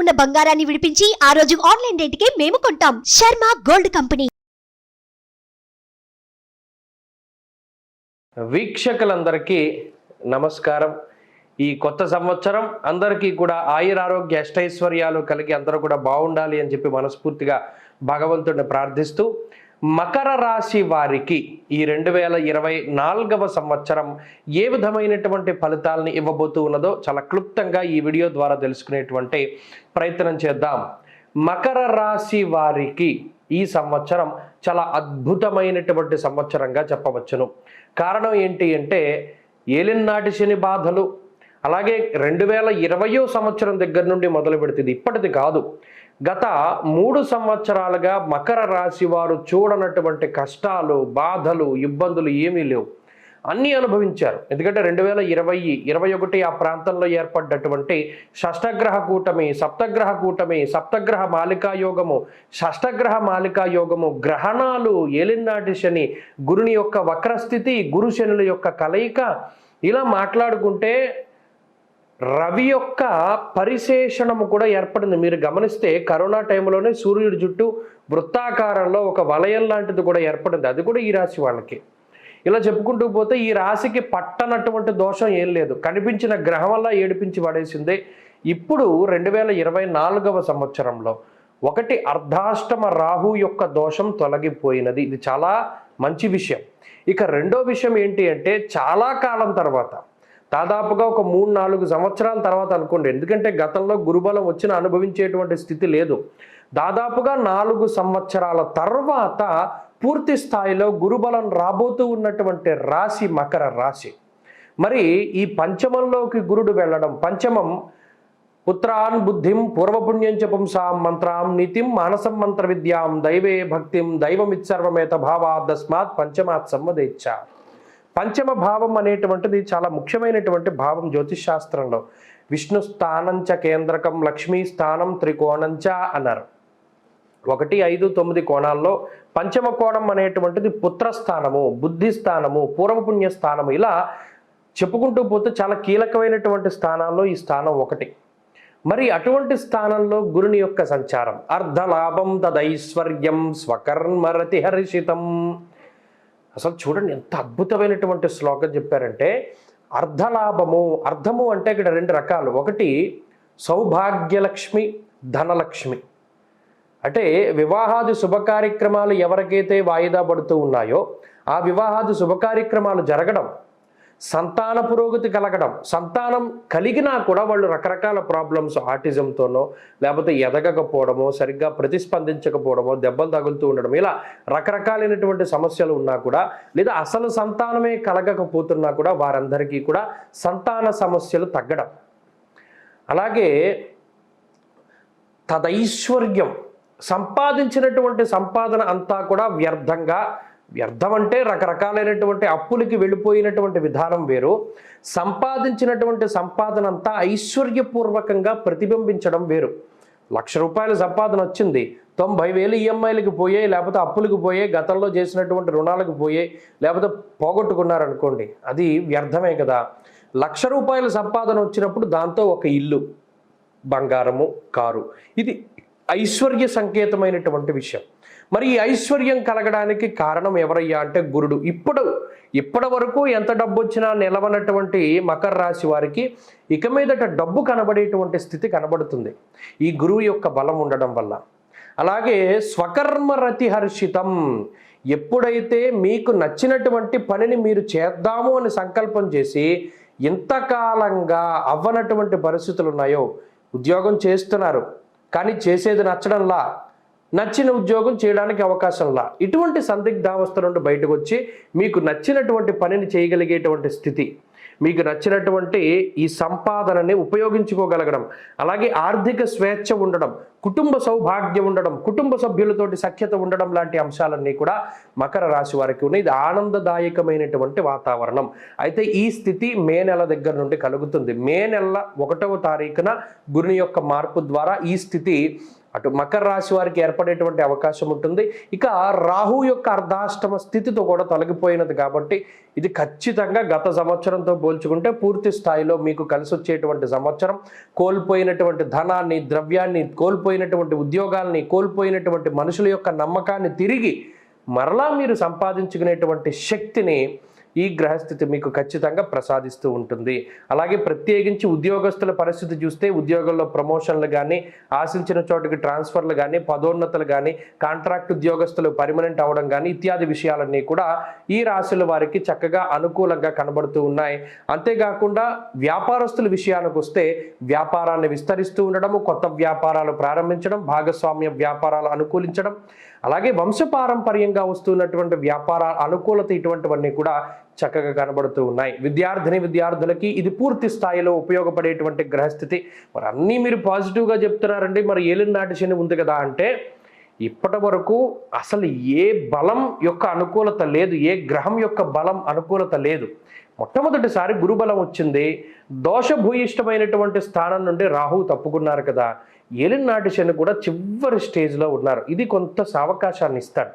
ఉన్న బంగారాన్ని విడిపించి ఆ రోజు ఆన్లైన్ రేటుకే మేము కొంటాం. Sharma gold company. వీక్షకులందరికీ నమస్కారం. ఈ కొత్త సంవత్సరం అందరికీ కూడా ఆయురారోగ్య అష్టైశ్వర్యాలు కలిగి అందరూ కూడా బాగుండాలి అని చెప్పి మనస్ఫూర్తిగా భగవంతుడిని ప్రార్థిస్తూ మకర రాశి వారికి ఈ రెండు వేల ఇరవై నాలుగవ సంవత్సరం ఏ విధమైనటువంటి ఫలితాలని ఇవ్వబోతూ ఉన్నదో చాలా క్లుప్తంగా ఈ వీడియో ద్వారా తెలుసుకునేటువంటి ప్రయత్నం చేద్దాం. మకర రాశి వారికి ఈ సంవత్సరం చాలా అద్భుతమైనటువంటి సంవత్సరంగా చెప్పవచ్చును. కారణం ఏంటి అంటే ఏలినాటి శని బాధలు అలాగే రెండు వేల ఇరవయో సంవత్సరం దగ్గర నుండి మొదలు పెడుతుంది. ఇప్పటిది కాదు. గత మూడు సంవత్సరాలుగా మకర రాశి వారు చూడనటువంటి కష్టాలు బాధలు ఇబ్బందులు ఏమీ లేవు. అన్నీ అనుభవించారు. ఎందుకంటే రెండు వేల ఇరవై ఇరవై ఒకటి ఆ ప్రాంతంలో ఏర్పడ్డటువంటి షష్టగ్రహ కూటమి సప్తగ్రహ కూటమి సప్తగ్రహ మాలికా యోగము షష్టగ్రహ మాలికా యోగము గ్రహణాలు ఏలినాటి శని గురుని యొక్క వక్రస్థితి గురు శనుల యొక్క కలయిక ఇలా మాట్లాడుకుంటే రవి యొక్క పరిశేషణము కూడా ఏర్పడింది. మీరు గమనిస్తే కరోనా టైంలోనే సూర్యుడి జుట్టు వృత్తాకారంలో ఒక వలయం లాంటిది కూడా ఏర్పడింది. అది కూడా ఈ రాశి వాళ్ళకి. ఇలా చెప్పుకుంటూ పోతే ఈ రాశికి పట్టనటువంటి దోషం ఏం లేదు. కనిపించిన గ్రహం వల్ల ఏడిపించి పడేసిందే. ఇప్పుడు రెండు వేల ఇరవై నాలుగవ సంవత్సరంలో ఒకటి అర్ధాష్టమ రాహు యొక్క దోషం తొలగిపోయినది. ఇది చాలా మంచి విషయం. ఇక రెండో విషయం ఏంటి అంటే చాలా కాలం తర్వాత దాదాపుగా ఒక మూడు నాలుగు సంవత్సరాల తర్వాత అనుకోండి. ఎందుకంటే గతంలో గురుబలం వచ్చిన అనుభవించేటువంటి స్థితి లేదు. దాదాపుగా నాలుగు సంవత్సరాల తర్వాత పూర్తి స్థాయిలో గురుబలం రాబోతూ ఉన్నటువంటి రాశి మకర రాశి. మరి ఈ పంచమంలోకి గురుడు వెళ్ళడం పంచమం పుత్రాన్ బుద్ధిం పూర్వపుణ్యం చపుంసాం మంత్రాం నితిం మానసం మంత్ర విద్యాం దైవే భక్తిం దైవమిత్సర్వమేత భావాదస్మాత్ పంచమాత్ సమ్మదేచ్ఛ. పంచమ భావం అనేటువంటిది చాలా ముఖ్యమైనటువంటి భావం జ్యోతిష్ శాస్త్రంలో విష్ణు స్థానంచ కేంద్రకం లక్ష్మీ స్థానం త్రికోణంచ అన్నారు. ఒకటి ఐదు తొమ్మిది కోణాల్లో పంచమ కోణం అనేటువంటిది పుత్రస్థానము బుద్ధి స్థానము పూర్వపుణ్య స్థానము. ఇలా చెప్పుకుంటూ పోతే చాలా కీలకమైనటువంటి స్థానాల్లో ఈ స్థానం ఒకటి. మరి అటువంటి స్థానంలో గురుని యొక్క సంచారం. అర్ధలాభం తదైశ్వర్యం స్వకర్మరతి హర్షితం అసలు చూడండి ఎంత అద్భుతమైనటువంటి శ్లోకం చెప్పారంటే అర్ధలాభము అర్ధము అంటే ఇక్కడ రెండు రకాలు. ఒకటి సౌభాగ్యలక్ష్మి ధనలక్ష్మి. అంటే వివాహాది శుభ కార్యక్రమాలు ఎవరికైతే వాయిదా పడుతూ ఉన్నాయో ఆ వివాహాది శుభ కార్యక్రమాలు జరగడం సంతాన పురోగతి కలగడం. సంతానం కలిగినా కూడా వాళ్ళు రకరకాల ప్రాబ్లమ్స్ ఆటిజంతోనో లేకపోతే ఎదగకపోవడమో సరిగ్గా ప్రతిస్పందించకపోవడమో దెబ్బలు తగులుతూ ఉండడం ఇలా రకరకాలైనటువంటి సమస్యలు ఉన్నా కూడా లేదా అసలు సంతానమే కలగకపోతున్నా కూడా వారందరికీ కూడా సంతాన సమస్యలు తగ్గడం. అలాగే తదైశ్వర్యం. సంపాదించినటువంటి సంపాదన అంతా కూడా వ్యర్థంగా వ్యర్థం అంటే రకరకాలైనటువంటి అప్పులకి వెళ్ళిపోయినటువంటి విధానం వేరు. సంపాదించినటువంటి సంపాదన అంతా ఐశ్వర్యపూర్వకంగా ప్రతిబింబించడం వేరు. లక్ష రూపాయల సంపాదన వచ్చింది. తొంభై వేలు ఈఎంఐలకు పోయాయి లేకపోతే అప్పులకు పోయే గతంలో చేసినటువంటి రుణాలకు పోయాయి లేకపోతే పోగొట్టుకున్నారనుకోండి అది వ్యర్థమే కదా. లక్ష రూపాయల సంపాదన వచ్చినప్పుడు దాంతో ఒక ఇల్లు బంగారము కారు. ఇది ఐశ్వర్య సంకేతమైనటువంటి విషయం. మరి ఈ ఐశ్వర్యం కలగడానికి కారణం ఎవరయ్యా అంటే గురుడు. ఇప్పుడు ఇప్పటి వరకు ఎంత డబ్బు వచ్చినా నిలవనటువంటి మకర రాశి వారికి ఇక మీదట డబ్బు కనబడేటువంటి స్థితి కనబడుతుంది. ఈ గురువు యొక్క బలం ఉండడం వల్ల. అలాగే స్వకర్మరతి హర్షితం. ఎప్పుడైతే మీకు నచ్చినటువంటి పనిని మీరు చేద్దాము అని సంకల్పం చేసి ఇంతకాలంగా అవ్వనటువంటి పరిస్థితులు ఉన్నాయో ఉద్యోగం చేస్తున్నారు కానీ చేసేది నచ్చడంలా నచ్చిన ఉద్యోగం చేయడానికి అవకాశంలా ఇటువంటి సందిగ్ధావస్థ నుండి బయటకు వచ్చి మీకు నచ్చినటువంటి పనిని చేయగలిగేటువంటి స్థితి. మీకు నచ్చినటువంటి ఈ సంపాదనని ఉపయోగించుకోగలగడం. అలాగే ఆర్థిక స్వేచ్ఛ ఉండడం కుటుంబ సౌభాగ్యం ఉండడం కుటుంబ సభ్యులతోటి సఖ్యత ఉండడం లాంటి అంశాలన్నీ కూడా మకర రాశి వారికి ఉన్నాయి. ఇది ఆనందదాయకమైనటువంటి వాతావరణం. అయితే ఈ స్థితి మే నెల దగ్గర నుండి కలుగుతుంది. మే నెల ఒకటవ తారీఖున గురుని యొక్క మార్పు ద్వారా ఈ స్థితి అటు మకర రాశి వారికి ఏర్పడేటువంటి అవకాశం ఉంటుంది. ఇక రాహు యొక్క అర్ధాష్టమ స్థితితో కూడా తొలగిపోయినది కాబట్టి ఇది ఖచ్చితంగా గత సంవత్సరంతో పోల్చుకుంటే పూర్తి స్థాయిలో మీకు కలిసి వచ్చేటువంటి సంవత్సరం. కోల్పోయినటువంటి ధనాన్ని ద్రవ్యాన్ని కోల్పోయినటువంటి ఉద్యోగాల్ని కోల్పోయినటువంటి మనుషుల యొక్క నమ్మకాన్ని తిరిగి మరలా మీరు సంపాదించుకునేటువంటి శక్తిని ఈ గ్రహస్థితి మీకు ఖచ్చితంగా ప్రసాదిస్తూ ఉంటుంది. అలాగే ప్రత్యేకించి ఉద్యోగస్తుల పరిస్థితి చూస్తే ఉద్యోగంలో ప్రమోషన్లు కానీ ఆశించిన చోటుకి ట్రాన్స్ఫర్లు కానీ పదోన్నతులు కానీ కాంట్రాక్ట్ ఉద్యోగస్తులు పర్మనెంట్ అవ్వడం కానీ ఇత్యాది విషయాలన్నీ కూడా ఈ రాశుల వారికి చక్కగా అనుకూలంగా కనబడుతూ ఉన్నాయి. అంతేకాకుండా వ్యాపారస్తుల విషయానికి వస్తే వ్యాపారాన్ని విస్తరిస్తూ ఉండడము కొత్త వ్యాపారాలు ప్రారంభించడం భాగస్వామ్య వ్యాపారాలు అనుకూలించడం అలాగే వంశపారంపర్యంగా వస్తున్నటువంటి వ్యాపార అనుకూలత ఇటువంటివన్నీ కూడా చక్కగా కనబడుతూ ఉన్నాయి. విద్యార్థిని విద్యార్థులకి ఇది పూర్తి స్థాయిలో ఉపయోగపడేటువంటి గ్రహస్థితి. మరి అన్నీ మీరు పాజిటివ్గా చెప్తున్నారండి. మరి ఏలినాటి శని ఉంది కదా అంటే ఇప్పటి వరకు అసలు ఏ బలం యొక్క అనుకూలత లేదు. ఏ గ్రహం యొక్క బలం అనుకూలత లేదు. మొట్టమొదటిసారి గురుబలం వచ్చింది. దోషభూయిష్టమైనటువంటి స్థానం నుండి రాహువు తప్పుకున్నారు కదా. ఏలినాటి శని కూడా చివరి స్టేజ్లో ఉన్నారు. ఇది కొంత సావకాశాన్ని ఇస్తాడు.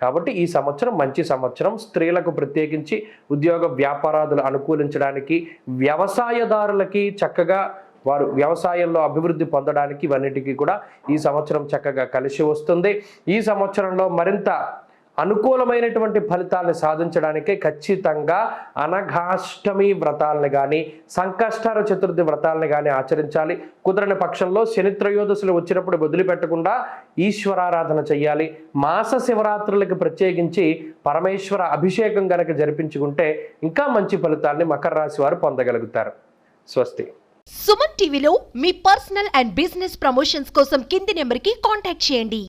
కాబట్టి ఈ సంవత్సరం మంచి సంవత్సరం. స్త్రీలకు ప్రత్యేకించి ఉద్యోగ వ్యాపారాదులు అనుకూలించడానికి వ్యవసాయదారులకి చక్కగా వారు వ్యవసాయంలో అభివృద్ధి పొందడానికి ఇవన్నిటికీ కూడా ఈ సంవత్సరం చక్కగా కలిసి వస్తుంది. ఈ సంవత్సరంలో మరింత అనుకూలమైనటువంటి ఫలితాలను సాధించడానికే ఖచ్చితంగా అనఘాష్టమి వ్రతాలను కానీ సంకష్టార చతుర్థి వ్రతాలను కానీ ఆచరించాలి. కుదరని పక్షంలో శని త్రయోదశులు వచ్చినప్పుడు వదిలిపెట్టకుండా ఈశ్వరారాధన చేయాలి మాస శివరాత్రులకు ప్రత్యేకించి పరమేశ్వర అభిషేకం గనక జరిపించుకుంటే ఇంకా మంచి ఫలితాన్ని మకర రాశి వారు పొందగలుగుతారు. స్వస్తి. సుమన్ టీవీలో మీ పర్సనల్ అండ్ బిజినెస్ ప్రమోషన్స్ కోసం కింది నెంబర్కి కాంటాక్ట్ చేయండి.